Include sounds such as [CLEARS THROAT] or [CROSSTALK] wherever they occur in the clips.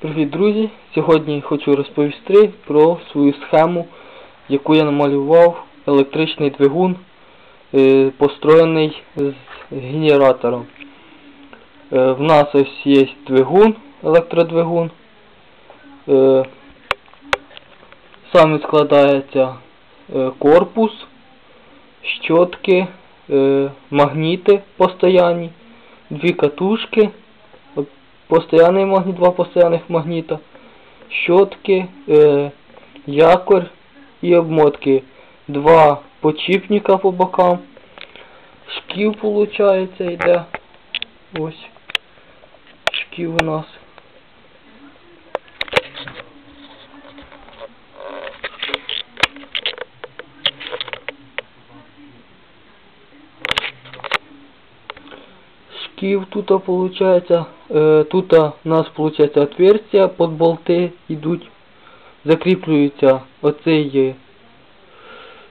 Привіт, друзі! Сьогодні хочу розповісти про свою схему, яку я намалював електричний двигун, е, построєний з генератором. Е, в нас ось є двигун, електродвигун. Е, сам складається е, корпус, щотки, е, магніти постоянні, дві катушки постоянний магніт, два постоянних магніта, щотки, е, якорь і обмотки. Два почіпника по бокам. Шків, виходить, йде. Ось. Шків у нас. Шкив тут получается э, тут у нас получается отверстия под болти йдуть закріплюється оцей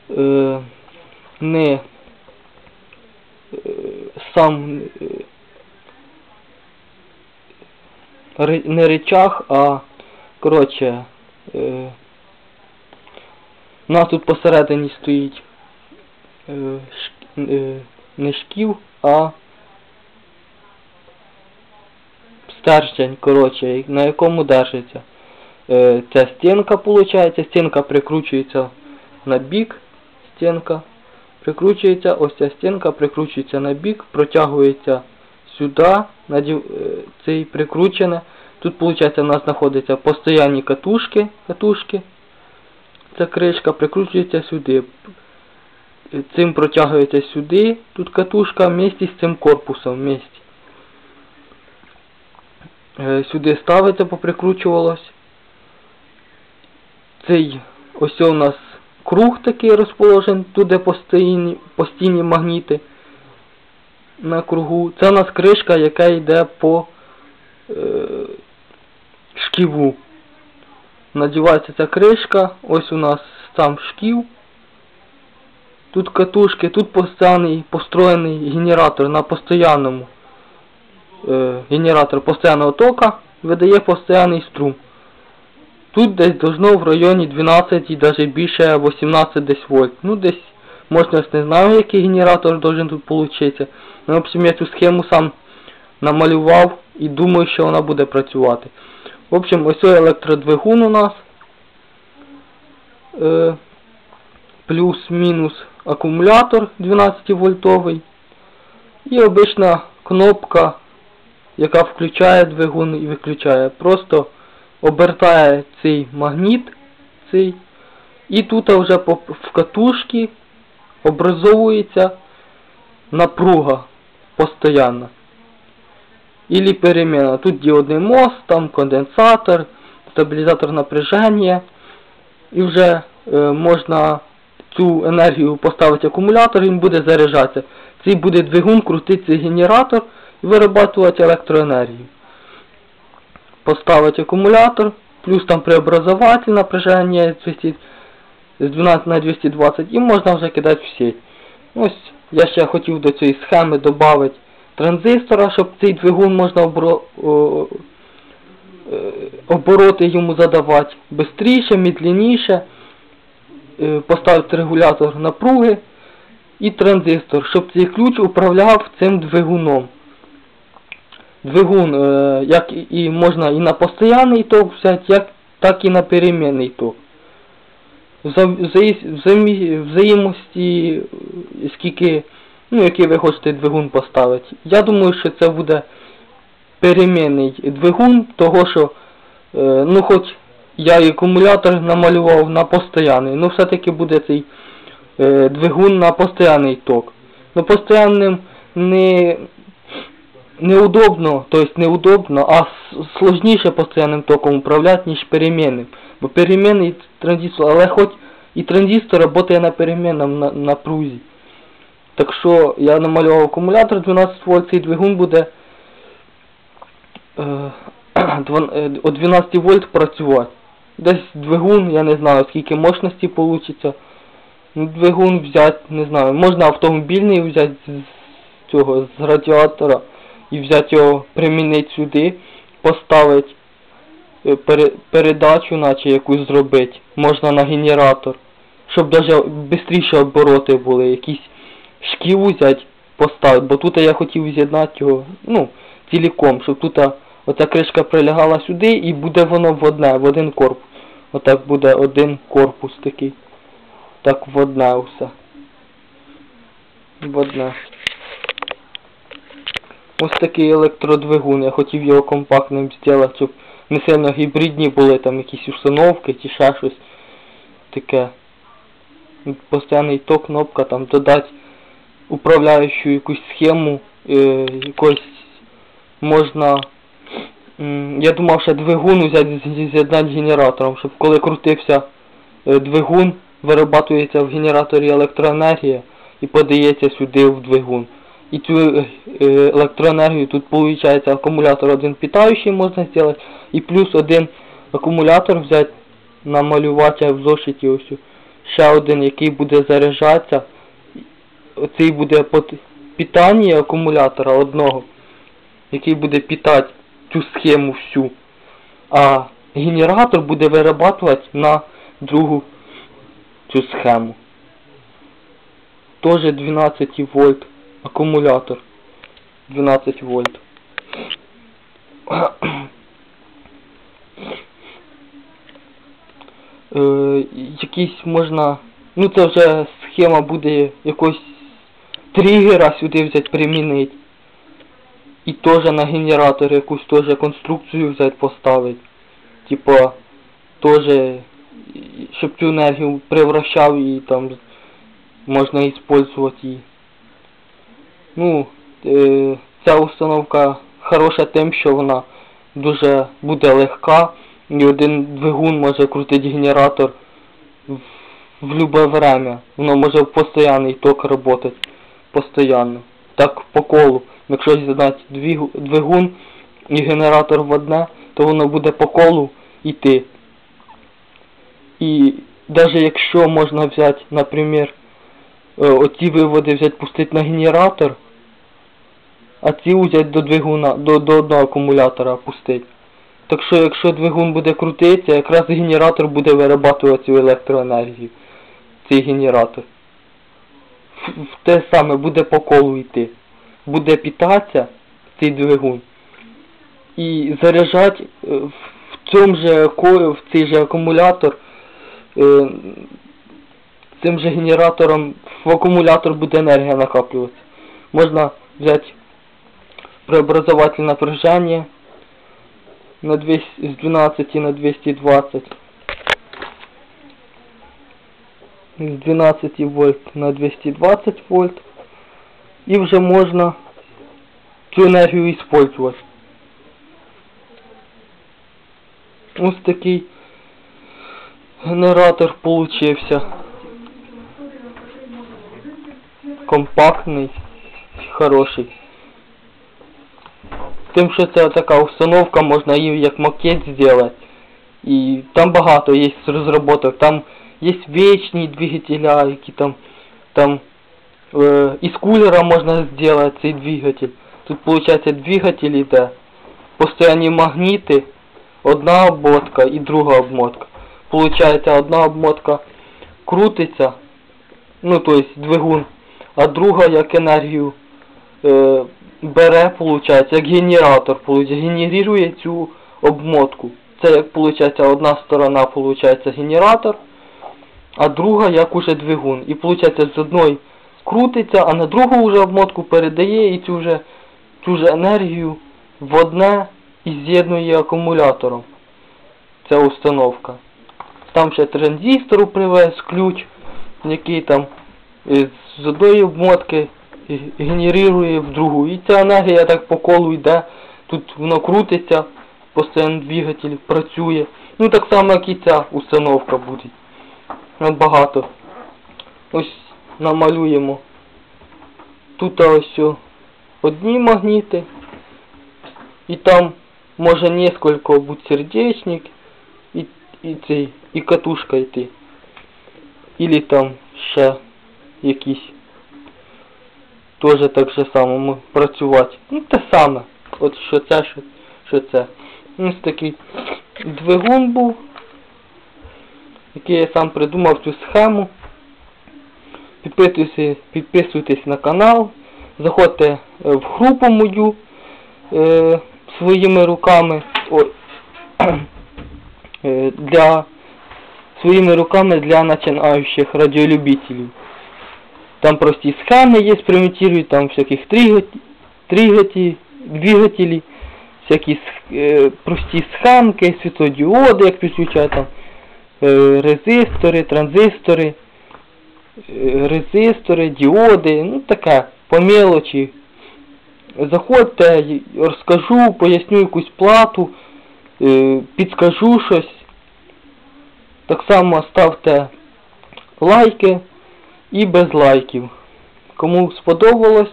е, не е, сам не речах, а коротше е, у нас тут посередині стоїть е, ш, е, не шків, а стержень, коротше, на якому держиться. Е, Ця стінка, виходить, стінка прикручується на бік, стінка прикручується, ось ця стінка прикручується на бік, протягується сюди, надів, е, цей прикручене. Тут, виходить, у нас знаходяться постоянні катушки, катушки. Ця кришка прикручується сюди. Цим протягується сюди, тут катушка вместе з цим корпусом вместе. Е, сюди ставиться, поприкручувалось. Цей ось у нас круг такий розположений, туди постійні, постійні магніти на кругу. Це у нас кришка, яка йде по е, шківу. Надівається ця кришка, ось у нас сам шків. Тут катушки, тут постоянний построєний генератор на постоянному. Е, генератор постоянного тока видає постоянний струм. Тут десь должно в районі 12 і навіть більше 18 десь вольт. Ну десь, можна не знаю, який генератор должен тут получитися. Ну, в общем, я цю схему сам намалював і думаю, що вона буде працювати. В общем, ось електродвигун у нас. Е, Плюс-мінус акумулятор 12 вольтовий. І обична кнопка яка включає двигун і виключає. Просто обертає цей магніт цей, і тут вже в катушці образовується напруга постійна. Ілі переміна. Тут діодний мост, там конденсатор, стабілізатор напряження. І вже е, можна цю енергію поставити акумулятор, він буде заряджатися. Цей буде двигун, крутиться генератор виробляти електроенергію. Поставити акумулятор, плюс там преобразователь напряження з 12 на 220 і можна вже кидати в сеть. Ось я ще хотів до цієї схеми додати транзистора, щоб цей двигун можна обро... Е, обороти йому задавати швидше, медленніше, е, поставити регулятор напруги і транзистор, щоб цей ключ управляв цим двигуном двигун е, як і можна і на постійний ток взяти, як, так і на перемінний ток. Взаємості, скільки, ну, який ви хочете двигун поставити. Я думаю, що це буде перемінний двигун, того що, е, ну хоч я і акумулятор намалював на постійний, ну все-таки буде цей е, двигун на постійний ток. Ну постійним не неудобно, то есть неудобно, а сложніше постійним током управляти, ніж перемінним. Бо перемінний транзистор, але хоч і транзистор працює на перемінному на, напрузі. Так що я намалював акумулятор 12 вольт, цей двигун буде о 12 вольт працювати. Десь двигун, я не знаю скільки мощності вийде. Двигун взяти, не знаю, можна автомобільний взяти з цього, з радіатора і взяти його, примінити сюди, поставити е, пере, передачу, наче якусь зробити. Можна на генератор. Щоб даже швидше обороти були. Якісь шків взяти, поставити. Бо тут я хотів з'єднати його, ну, ціліком, щоб тут оця кришка прилягала сюди і буде воно в одне, в один корпус. Отак буде один корпус такий. Так в одне все. В одне. Ось такий електродвигун. Я хотів його компактним зробити, щоб не сильно гібридні були там якісь установки чи ще щось таке. Постоянний ток, кнопка, там додати управляючу якусь схему, е, якось можна. Я думав, що двигун взяти з'єднати з генератором, щоб коли крутився е, двигун, вирабатується в генераторі електроенергія і подається сюди в двигун. І цю е, е, електроенергію тут виходить акумулятор один питаючий можна зробити, і плюс один акумулятор взяти, намалювати в зошиті ось ще один, який буде заряджатися. Оцей буде питання акумулятора одного, який буде питати цю схему всю. А генератор буде вирабатувати на другу цю схему. Тоже 12 вольт акумулятор. 12 вольт. Е, якісь можна... Ну це вже схема буде якось тригера сюди взяти примінити. І теж на генератор якусь теж конструкцію взяти поставити. Типа теж щоб цю енергію превращав і там можна использовать її. Ну, е, ця установка хороша тим, що вона дуже буде легка і один двигун може крутити генератор в, любе время. Воно може в постоянний ток работать. Постоянно. Так по колу. Якщо двиг- двигун і генератор в одне, то воно буде по колу йти. І навіть якщо можна взяти, наприклад, е, оці виводи взяти пустити на генератор, а ці взяти до двигуна, до, до одного акумулятора пустити. Так що якщо двигун буде крутитися, якраз генератор буде вирабатувати цю електроенергію. Цей генератор. В, те саме буде по колу йти. Буде питатися цей двигун. І заряджати е, в цьому же в цей же акумулятор е, цим же генератором в акумулятор буде енергія накоплюватися. Можна взяти преобразователь напряжения на 200, с 12 на 220 с 12 вольт на 220 вольт і вже можна цю енергію использовать. Ось такий генератор получився. Компактний, хороший. Тим, що це така установка, можна її як макет зробити. І там багато є розробок. Там є вічні двигателя, які там там е, із кулера можна зробити цей двигатель. Тут виходить двигатель іде. Постоянні магніти, одна обмотка і друга обмотка. Получається одна обмотка крутиться, ну то есть двигун, а друга як енергію е, бере, получається, як генератор, генерує цю обмотку. Це як получається одна сторона получається генератор, а друга як уже двигун. І получається з одної крутиться, а на другу вже обмотку передає і цю вже цю ж енергію в одне і з'єднує акумулятором. Ця установка. Там ще транзистору привез ключ, який там е, з одної обмотки генерує в другу. І ця енергія так по колу йде. Тут воно крутиться, постійно двигатель працює. Ну так само, як і ця установка буде. Там багато. Ось намалюємо. Тут ось одні магніти. І там може несколько бути сердечник і, і цей, і катушка йти. Ілі там ще якісь теж так же само працювати. Ну те саме. От що це, що, що це. Ось такий двигун був, який я сам придумав цю схему. Підписуйтесь, підписуйтесь на канал, заходьте е, в групу мою е, своїми руками. Ой, [CLEARS THROAT] е, для своїми руками для начинаючих радіолюбителів. Там прості схеми є, примітирують, там всяких тригати, двигателі, всякі е, прості схемки, світлодіоди, як підключати, е, резистори, транзистори, е, резистори, діоди, ну таке, по мелочі. Заходьте, розкажу, поясню якусь плату, е, підскажу щось. Так само ставте лайки і без лайків. Кому сподобалось.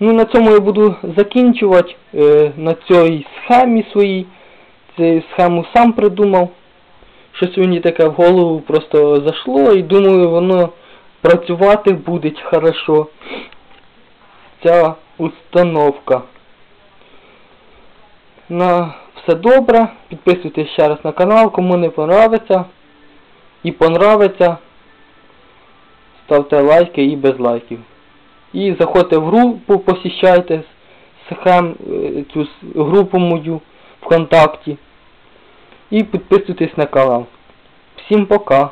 Ну на цьому я буду закінчувати е, на цій схемі своїй. Цю схему сам придумав. Щось мені таке в голову просто зайшло і думаю воно працювати буде хорошо. Ця установка. На все добре. Підписуйтесь ще раз на канал, кому не понравиться. І понравиться. Ставте лайки і без лайків. І заходьте в групу, посіщайте схем, е, цю групу мою ВКонтакті. І підписуйтесь на канал. Всім пока!